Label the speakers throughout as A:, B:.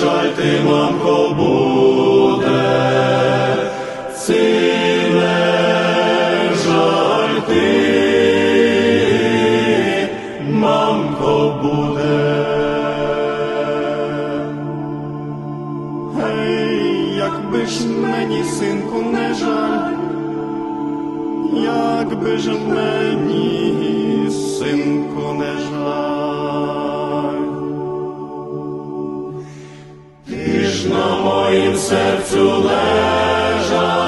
A: жаль ти, мамко, буде, ці не жаль ти, мамко, буде. Якби ж мені, синку, не жаль, якби ж мені, синку, не жаль. На моїм серцю лежав,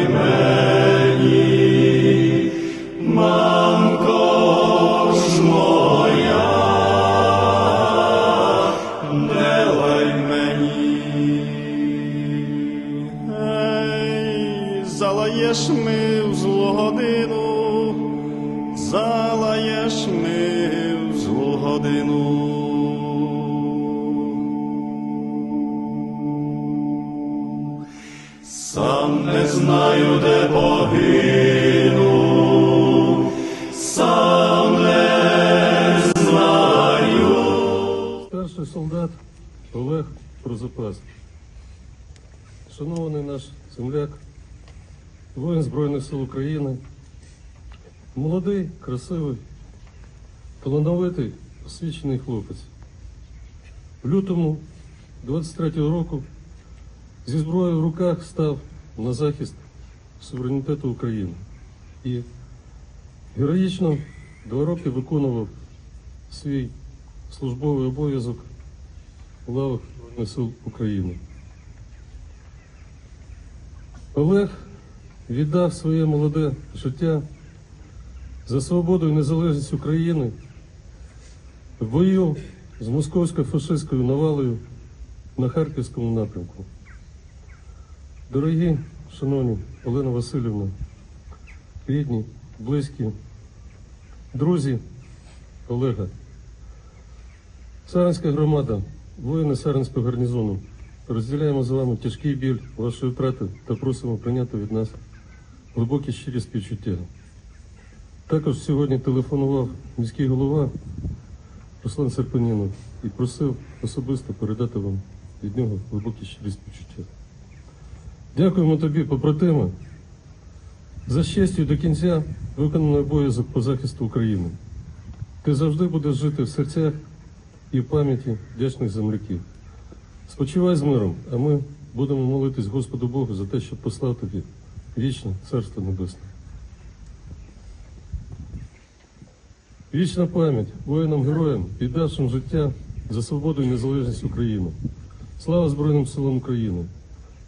A: Сам не знаю, де погину, сам не знаю.
B: Старший солдат Олег Прозапас. Шанований наш земляк, воїн Збройних сил України, молодий, красивий, талановитий, освічений хлопець. В лютому 23-го року зі зброєю в руках став на захист суверенітету України і героїчно два роки виконував свій службовий обов'язок у лавах Збройних сил України. Олег віддав своє молоде життя за свободу і незалежність України в бою з московською фашистською навалою на Харківському напрямку. Дорогі, шановні Олена Васильівна, рідні, близькі, друзі Олега, Саренська громада, воїни Саренського гарнізону, розділяємо з вами тяжкий біль вашої втрати та просимо прийняти від нас глибокі щирі співчуття. Також сьогодні телефонував міський голова Руслан Серпанінов і просив особисто передати вам від нього глибокі щирі співчуття. Дякуємо тобі, побратиме, за щастю до кінця виконаний обов'язок по захисту України. Ти завжди будеш жити в серцях і в пам'яті вдячних земляків. Спочивай з миром, а ми будемо молитись Господу Богу за те, щоб послав тобі вічне Царство Небесне. Вічна пам'ять воїнам-героям, віддавшим життя за свободу і незалежність України. Слава Збройним силам України!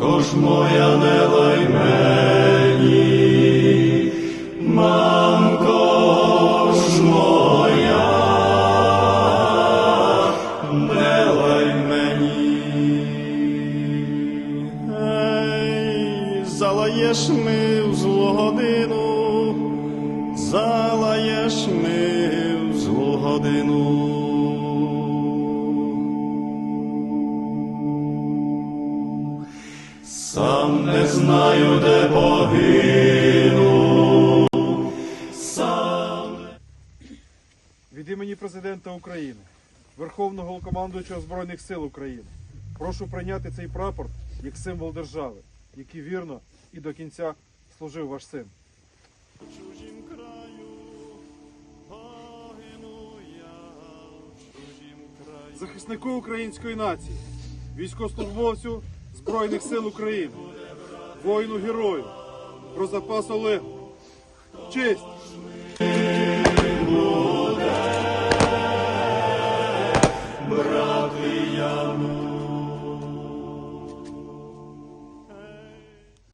A: Мамко ж моя, не лай Сам не знаю, де погину. Сам
C: Від імені президента України, Верховного Головнокомандуючого Збройних сил України, прошу прийняти цей прапор як символ держави, який вірно і до кінця служив ваш син. Захиснику української нації, військовослужбовцю Збройних сил України, воїну герою, про запас Олегу. Честь,